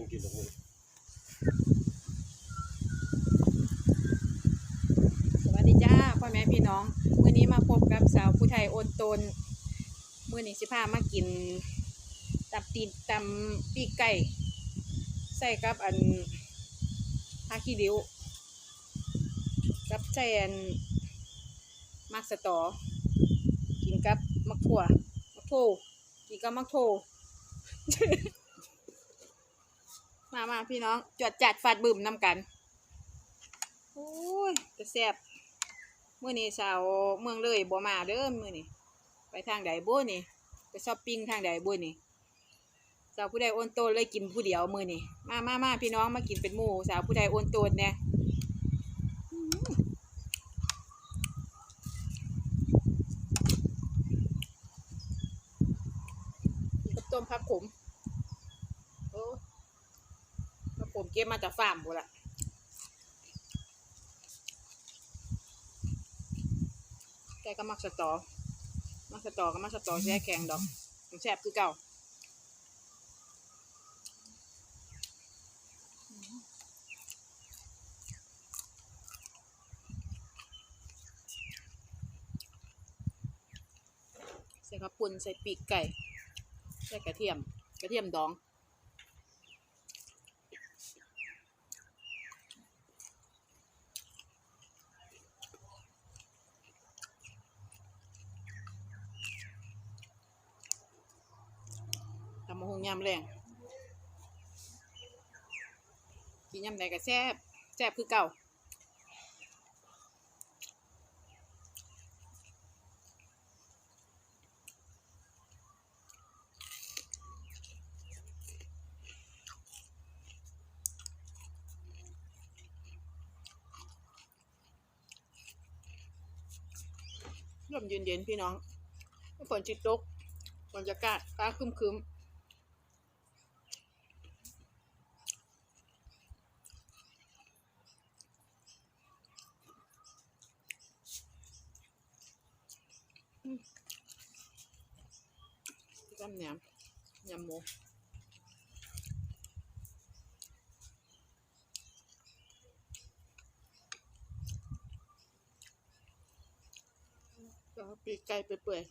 จังกินหรงสวัสดีจ้าพ่อแม่พี่น้องมื้อนี้มาพบกับสาวผู้ไทยโอนตนมื้อนี้สิพามากินตับตีนตำปีกไก่ใส่กับอันฮาคิริวกับใส่อันมักสตอ กินกับมักถั่วมักโถกินกับมักโถ มามาพี่น้องจวดจัดฟาดบึมนำกันโอ้ยจะแซ่บเมื่อนี้สาวเมืองเลยบ่มาเด้อมื่อนี้ไปทางใดบ่นี่ไปช้อปปิ้งทางใดบ่นี่สาวผู้ใดโอนโตนเลยกินผู้เดียวมื่อนี้มามามาพี่น้องมากินเป็นหมู่สาวผู้ใดโอนโตนเนี่ยมกินกับต้มผักขมโอ้ผั ก็บมาจากฟาร์มพุ่นล่ะแกก็มักสตอ มักสตอก็มักสตอแช่แข็งดอกแซ่บคือเก่าใส่ข้าวปุ้นใส่ปีกไก่ ใส่กระเทียม กระเทียมดอง ทำมะฮุง ยำแรงกินยำใดก็แซ่บแซ่บคือเก่าลมเย็นๆพี่น้องฝนจิตตกบรรยากาศฟ้าคึมๆ จำเนียมยำหมูก็ปีกไก่เปื่อย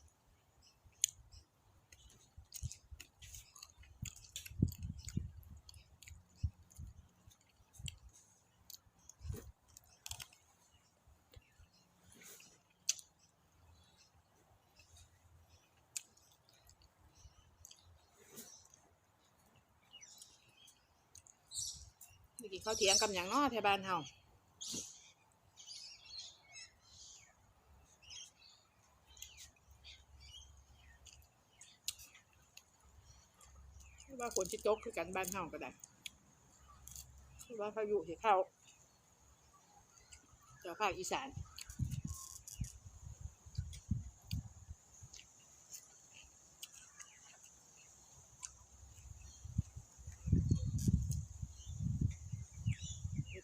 เขาเถียงกับอย่างน้อแถวบ้านเฮาว่าฝนสิตกคือกันบ้านเฮาก็ได้ว่าพายุที่เข้าแถวภาคอีสาน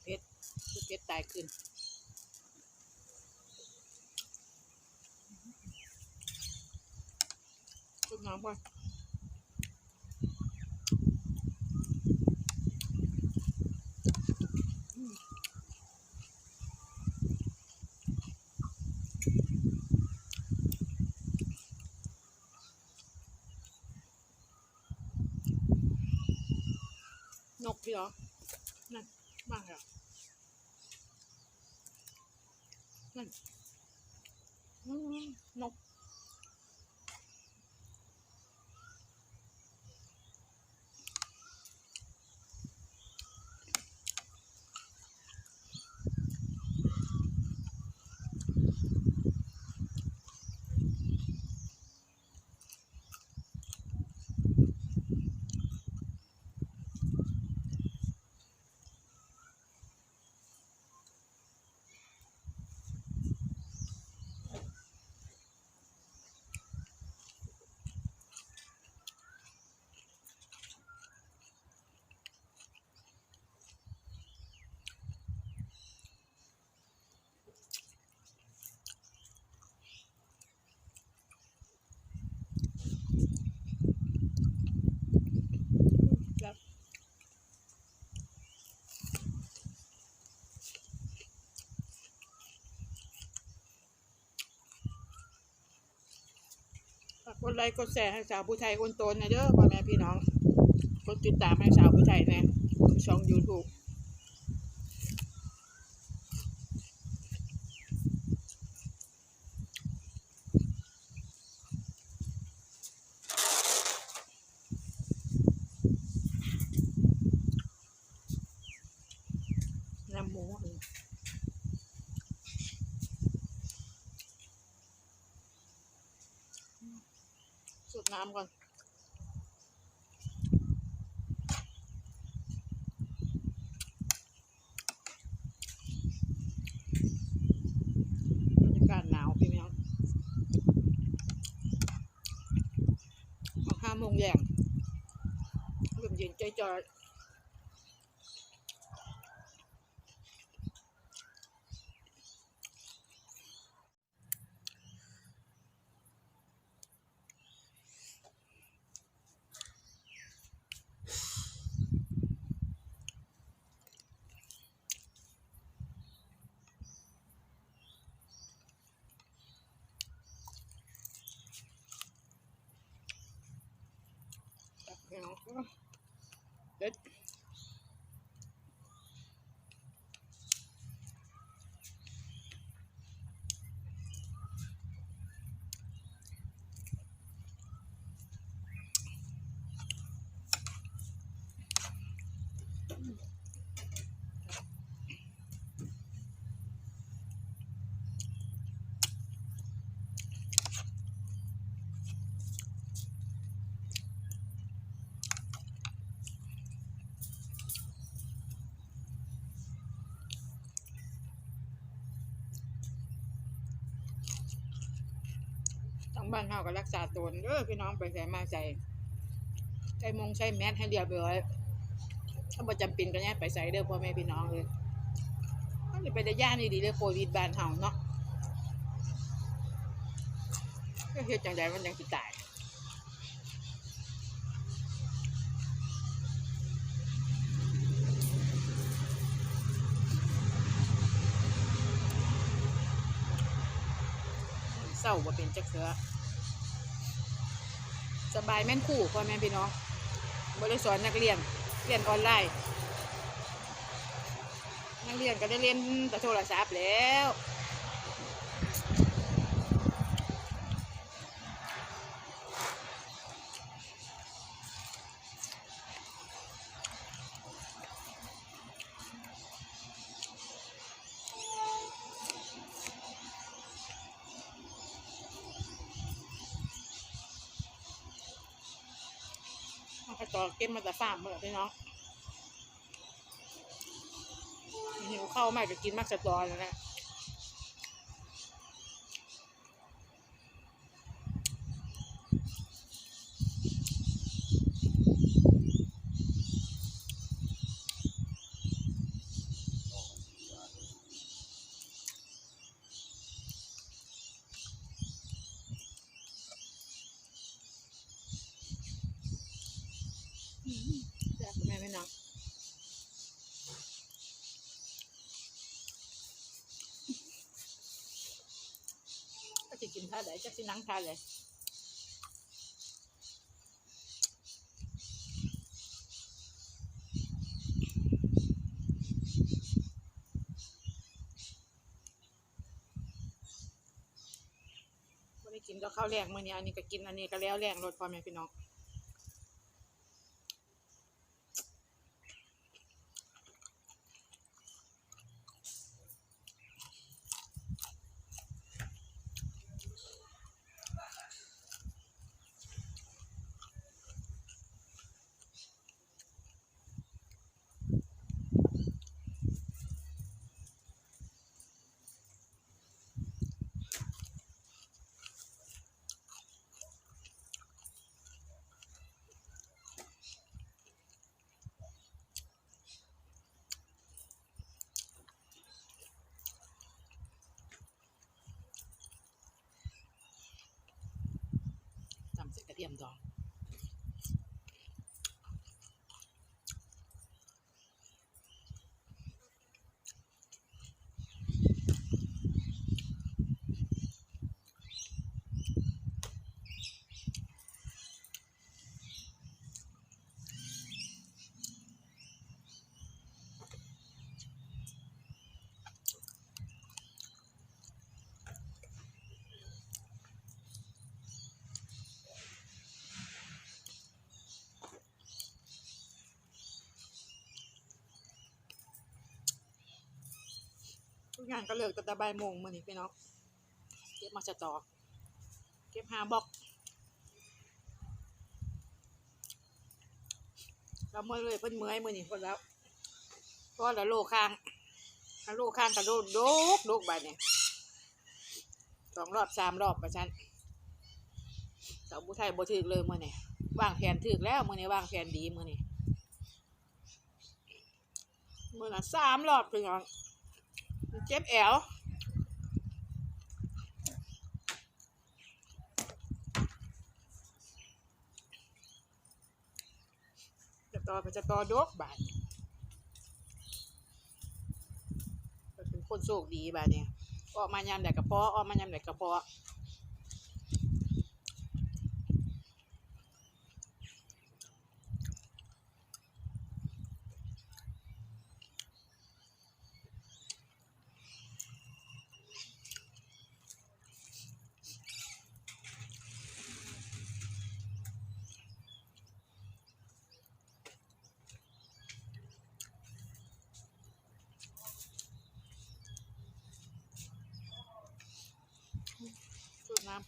เพชรเพชรตาย ขึ้นต้นน้ำก่อนนกพี่เหรอนั่นมากอะนั่นอืม นก ดไลค์กดแชร์ให้สาวผู้ชายคนโตนะเด้อพ่อแม่พี่น้อง กดติดตามให้สาวผู้ชายนะช่อง YouTube สูดน้ำก่อนบรรยากาศหนาวพี่แมวห้าโมงแยงลมเย็นใจอย ๆพี่ บ้านเฮาก็รักษาตนเด้อพี่น้องไปใส่มาใส่ใส่มงใส่แมสให้เรียบร้อยถ้าบ่จำเป็นก็อย่าไปใส่เด้อพ่อแม่พี่น้องเลยมันสิไปได้ย่านนี่ดีเลยโควิดบ้านเฮาเนาะก็เฮ็ดจังไดมันยังสิตายเศร้าบ่เป็นจักเสือ สบายแม่นคู่พ่อแม่พี่น้องบริสอนนักเรียนเรียนออนไลน์นักเรียนก็ได้เรียนแต่โทรศัพท์แล้ว ต่อเก็บมาแต่ฟาร์มเมื่อพี่น้องหิวเข้าวมากก็กินมากสตอนั่นะแซ่บแม่พี่น้องก็จะกินท่า ไหนจะสินังทาไหนไม่กินก็ข้าวแรงมื่อนี้อันนี้ก็กินอันนี้ก็แล้วแรงรถพ่อแม่พี่น้อง ทำเส งานก็เลิกตั้งแต่บ่ายโมงมื้อนี้พี่น้องเก็บมาสตอเก็บหาบอกเราเมื่อเลยเพิ่นเมื่อยมื้อนี้เพิ่นแล้วเพราะละโลข้างละโลข้างกระโดดโดกโดกบาดเนี่ยสองรอบสามรอบประชันสาวผู้ไทยบ่ถึกเลยมื้อนี้วางแผนถึกแล้วมื้อนี้วางแผนดีมื้อนี้มื้อละสามรอบพี่น้อง เจ็บแอวจะต่อไปจะต่อดกบาทเป็นคนโชคดีบาทเนี่ยออกมายามใดกระเพาะออกมายามใดกระเพาะ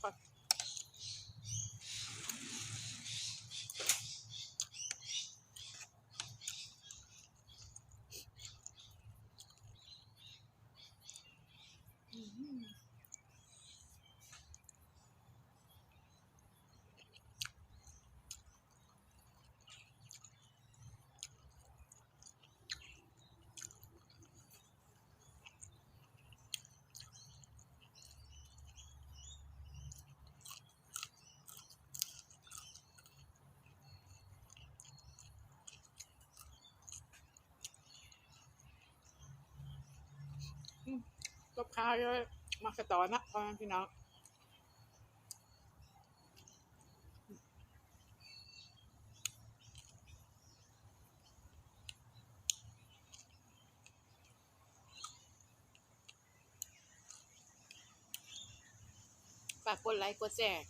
สู ตบข้าวเลยมาสะตอนะพ่อแม่พี่น้องฝากกดไลค์กดแชร์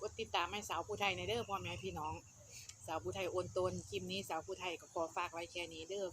กดติดตามให้สาวผู้ไทยในเด้อพ่อแม่พี่น้อง สาวผู้ไทยโอนตนคลิปนี้สาวผู้ไทยก็ขอฝากไว้แค่นี้เด้อ